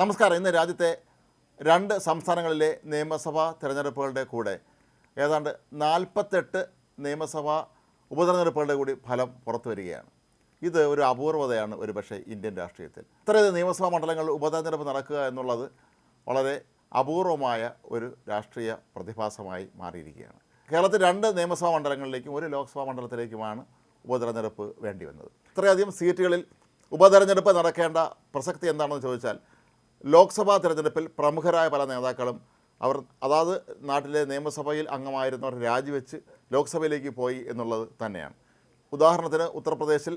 നമസ്കാരം. ഇന്ന് രാജ്യത്തെ രണ്ട് സംസ്ഥാനങ്ങളിലെ നിയമസഭാ തിരഞ്ഞെടുപ്പുകളുടെ കൂടെ ഏതാണ്ട് നാൽപ്പത്തെട്ട് നിയമസഭാ ഉപതെരഞ്ഞെടുപ്പുകളുടെ കൂടി ഫലം പുറത്തു വരികയാണ്. ഇത് ഒരു അപൂർവതയാണ് ഒരു പക്ഷേ ഇന്ത്യൻ രാഷ്ട്രീയത്തിൽ. ഇത്രയധികം നിയമസഭാ മണ്ഡലങ്ങൾ ഉപതെരഞ്ഞെടുപ്പ് നടക്കുക എന്നുള്ളത് വളരെ അപൂർവമായ ഒരു രാഷ്ട്രീയ പ്രതിഭാസമായി മാറിയിരിക്കുകയാണ്. കേരളത്തിൽ രണ്ട് നിയമസഭാ മണ്ഡലങ്ങളിലേക്കും ഒരു ലോക്സഭാ മണ്ഡലത്തിലേക്കുമാണ് ഉപതെരഞ്ഞെടുപ്പ് വേണ്ടി വന്നത് ഇത്രയധികം സീറ്റുകളിൽ ഉപതെരഞ്ഞെടുപ്പ് നടക്കേണ്ട പ്രസക്തി എന്താണെന്ന് ചോദിച്ചാൽ ലോക്സഭാ തിരഞ്ഞെടുപ്പിൽ പ്രമുഖരായ പല നേതാക്കളും അവർ അതാത് നാട്ടിലെ നിയമസഭയിൽ അംഗമായിരുന്നവർ രാജിവെച്ച് ലോക്സഭയിലേക്ക് പോയി എന്നുള്ളത് തന്നെയാണ്. ഉദാഹരണത്തിന് ഉത്തർപ്രദേശിൽ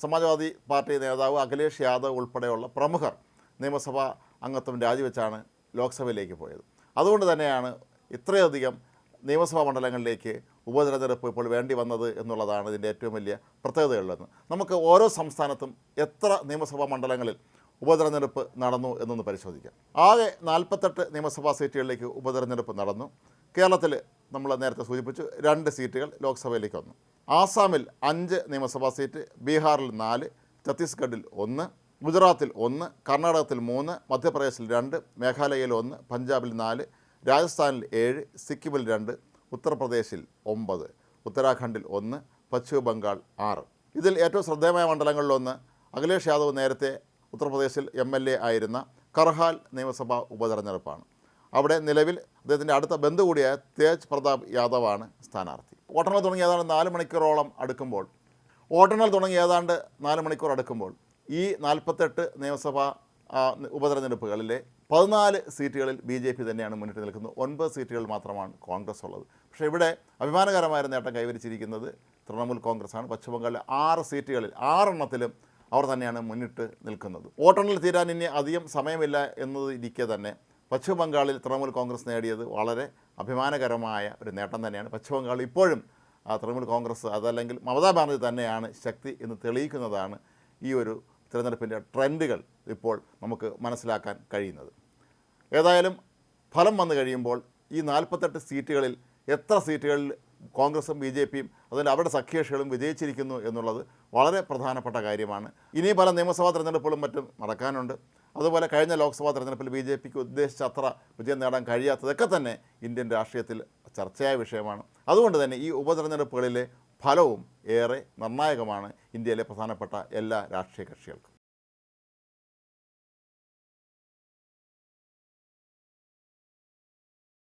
സമാജ്വാദി പാർട്ടി നേതാവ് അഖിലേഷ് യാദവ് ഉൾപ്പെടെയുള്ള പ്രമുഖർ നിയമസഭാ അംഗത്വം രാജിവെച്ചാണ് ലോക്സഭയിലേക്ക് പോയത്. അതുകൊണ്ട് തന്നെയാണ് ഇത്രയധികം നിയമസഭാ മണ്ഡലങ്ങളിലേക്ക് ഉപതെരഞ്ഞെടുപ്പ് ഇപ്പോൾ വേണ്ടി വന്നത് എന്നുള്ളതാണ് ഇതിന്റെ ഏറ്റവും വലിയ പ്രത്യേകതയുള്ളത്. നമുക്ക് ഓരോ സംസ്ഥാനത്തും എത്ര നിയമസഭാ മണ്ഡലങ്ങളിൽ ഉപതെരഞ്ഞെടുപ്പ് നടന്നു എന്നൊന്ന് പരിശോധിക്കാം. ആകെ നാൽപ്പത്തെട്ട് നിയമസഭാ സീറ്റുകളിലേക്ക് ഉപതെരഞ്ഞെടുപ്പ് നടന്നു. കേരളത്തിൽ നമ്മൾ നേരത്തെ സൂചിപ്പിച്ചു രണ്ട് സീറ്റുകൾ ലോക്സഭയിലേക്ക് വന്നു. ആസാമിൽ അഞ്ച് നിയമസഭാ സീറ്റ് ബീഹാറിൽ നാല് ഛത്തീസ്ഗഡിൽ ഒന്ന് ഗുജറാത്തിൽ ഒന്ന് കർണാടകത്തിൽ മൂന്ന് മധ്യപ്രദേശിൽ രണ്ട് മേഘാലയയിൽ ഒന്ന് പഞ്ചാബിൽ നാല് രാജസ്ഥാനിൽ ഏഴ് സിക്കിമിൽ രണ്ട് ഉത്തർപ്രദേശിൽ ഒമ്പത് ഉത്തരാഖണ്ഡിൽ ഒന്ന് പശ്ചിമ ബംഗാൾ ആറ്. ഇതിൽ ഏറ്റവും ശ്രദ്ധേയമായ മണ്ഡലങ്ങളിലൊന്ന് അഖിലേഷ് യാദവ് നേരത്തെ ഉത്തർപ്രദേശിൽ എം എൽ എ ആയിരുന്ന കർഹാൽ നിയമസഭാ ഉപതെരഞ്ഞെടുപ്പാണ്. അവിടെ നിലവിൽ അദ്ദേഹത്തിന്റെ അടുത്ത ബന്ധു കൂടിയായ തേജ് പ്രതാപ് യാദവാണ് സ്ഥാനാർത്ഥി. വോട്ടെണ്ണൽ തുടങ്ങി ഏതാണ്ട് നാല് മണിക്കൂറോളം അടുക്കുമ്പോൾ വോട്ടെണ്ണൽ തുടങ്ങി ഏതാണ്ട് നാല് മണിക്കൂർ അടുക്കുമ്പോൾ ഈ നാൽപ്പത്തെട്ട് നിയമസഭാ ഉപതെരഞ്ഞെടുപ്പുകളിലെ പതിനാല് സീറ്റുകളിൽ ബി ജെ പി തന്നെയാണ് മുന്നിട്ട് നിൽക്കുന്നത്. ഒൻപത് സീറ്റുകൾ മാത്രമാണ് കോൺഗ്രസ് ഉള്ളത്. പക്ഷേ ഇവിടെ അഭിമാനകരമായ നേട്ടം കൈവരിച്ചിരിക്കുന്നത് തൃണമൂൽ കോൺഗ്രസ്സാണ്. പശ്ചിമബംഗാളിലെ ആറ് സീറ്റുകളിൽ ആറെണ്ണത്തിലും അവർ തന്നെയാണ് മുന്നിട്ട് നിൽക്കുന്നത്. വോട്ടെണ്ണൽ തീരാൻ ഇനി അധികം സമയമില്ല എന്നത് ഇരിക്കെ തന്നെ പശ്ചിമ ബംഗാളിൽ തൃണമൂൽ കോൺഗ്രസ് നേടിയത് വളരെ അഭിമാനകരമായ ഒരു നേട്ടം തന്നെയാണ്. പശ്ചിമ ബംഗാൾ ഇപ്പോഴും തൃണമൂൽ കോൺഗ്രസ് അതല്ലെങ്കിൽ മമതാ ബാനർജി തന്നെയാണ് ശക്തി എന്ന് തെളിയിക്കുന്നതാണ് ഈ ഒരു തിരഞ്ഞെടുപ്പിന്റെ ട്രെൻഡുകൾ ഇപ്പോൾ നമുക്ക് മനസ്സിലാക്കാൻ കഴിയുന്നത്. ഏതായാലും ഫലം വന്നു കഴിയുമ്പോൾ ഈ നാൽപ്പത്തെട്ട് സീറ്റുകളിൽ എത്ര സീറ്റുകളിൽ കോൺഗ്രസും ബി ജെ പിയും അതുപോലെ അവരുടെ സഖ്യകക്ഷികളും വിജയിച്ചിരിക്കുന്നു എന്നുള്ളത് വളരെ പ്രധാനപ്പെട്ട കാര്യമാണ്. ഇനി പല നിയമസഭാ തെരഞ്ഞെടുപ്പുകളും മറ്റും നടക്കാനുണ്ട്. അതുപോലെ കഴിഞ്ഞ ലോക്സഭാ തെരഞ്ഞെടുപ്പിൽ ബി ജെ പിക്ക് ഉദ്ദേശിച്ച അത്ര വിജയം നേടാൻ കഴിയാത്തതൊക്കെ തന്നെ ഇന്ത്യൻ രാഷ്ട്രീയത്തിൽ ചർച്ചയായ വിഷയമാണ്. അതുകൊണ്ട് തന്നെ ഈ ഉപതെരഞ്ഞെടുപ്പുകളിലെ ഫലവും ഏറെ നിർണായകമാണ് ഇന്ത്യയിലെ പ്രധാനപ്പെട്ട എല്ലാ രാഷ്ട്രീയ കക്ഷികൾക്കും.